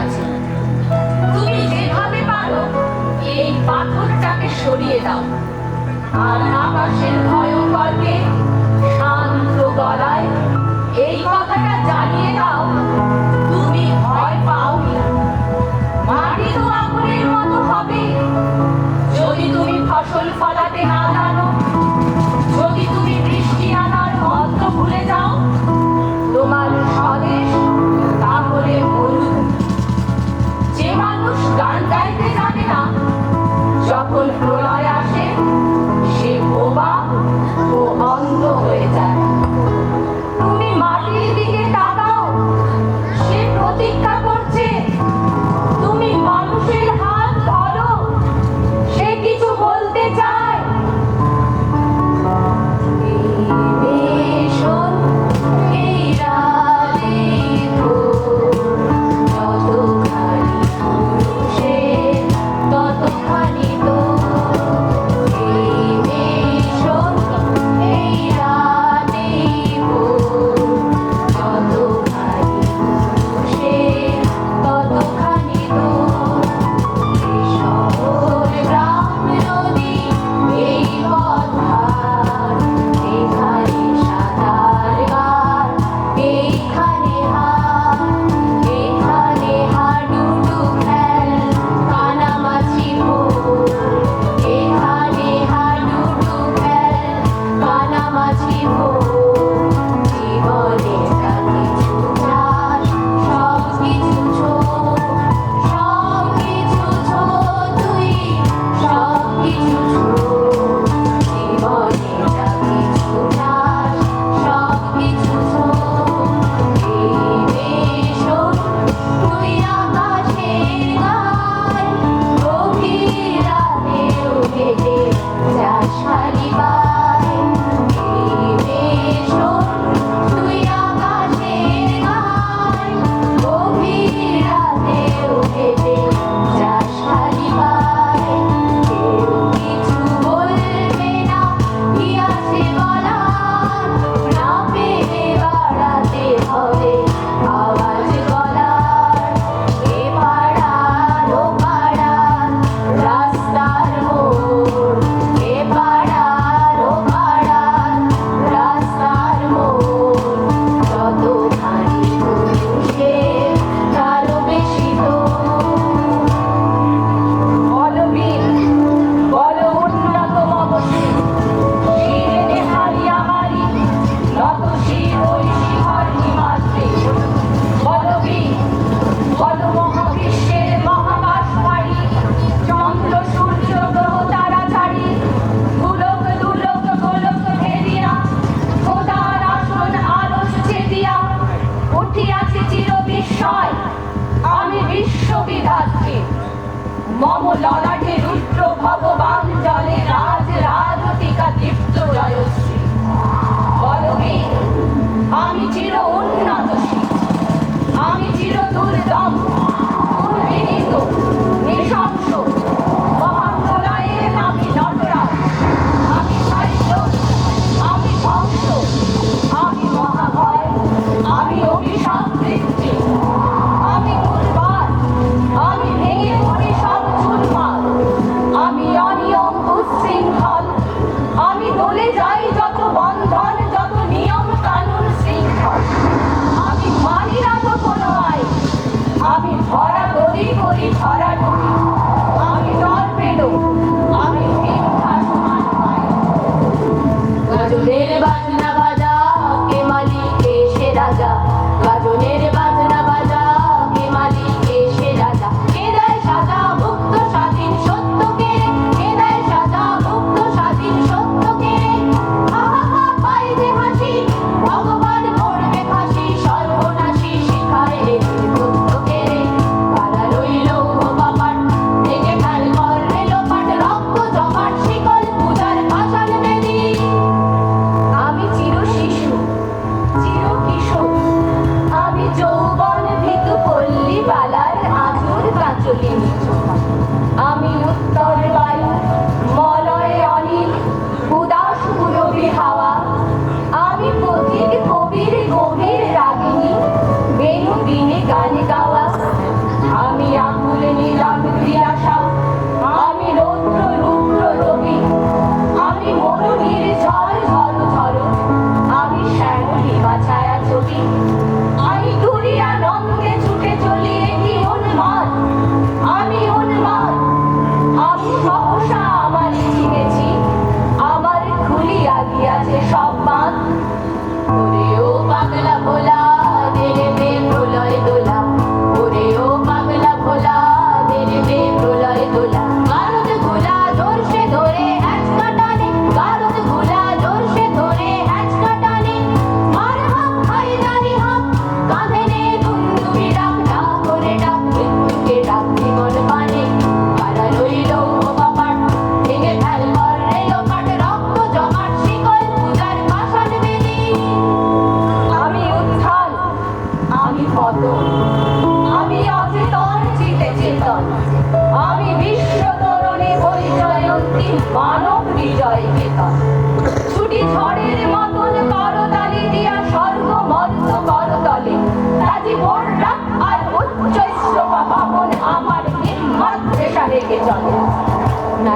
আছি। তুমি যেভাবে পারো, এই পাথরটাকে সরিয়ে দাও। আর আকাশের ভয়ঙ্করকে শান্ত গলায় এই কথাটা জানিয়ে দাও, তুমি ভয় পাওনি। মাটি সুরের বাজনা বাজা কে মালিক কে সে রাজা গাজনের বাজনা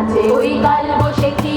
আছে। ওই কাল বসে কি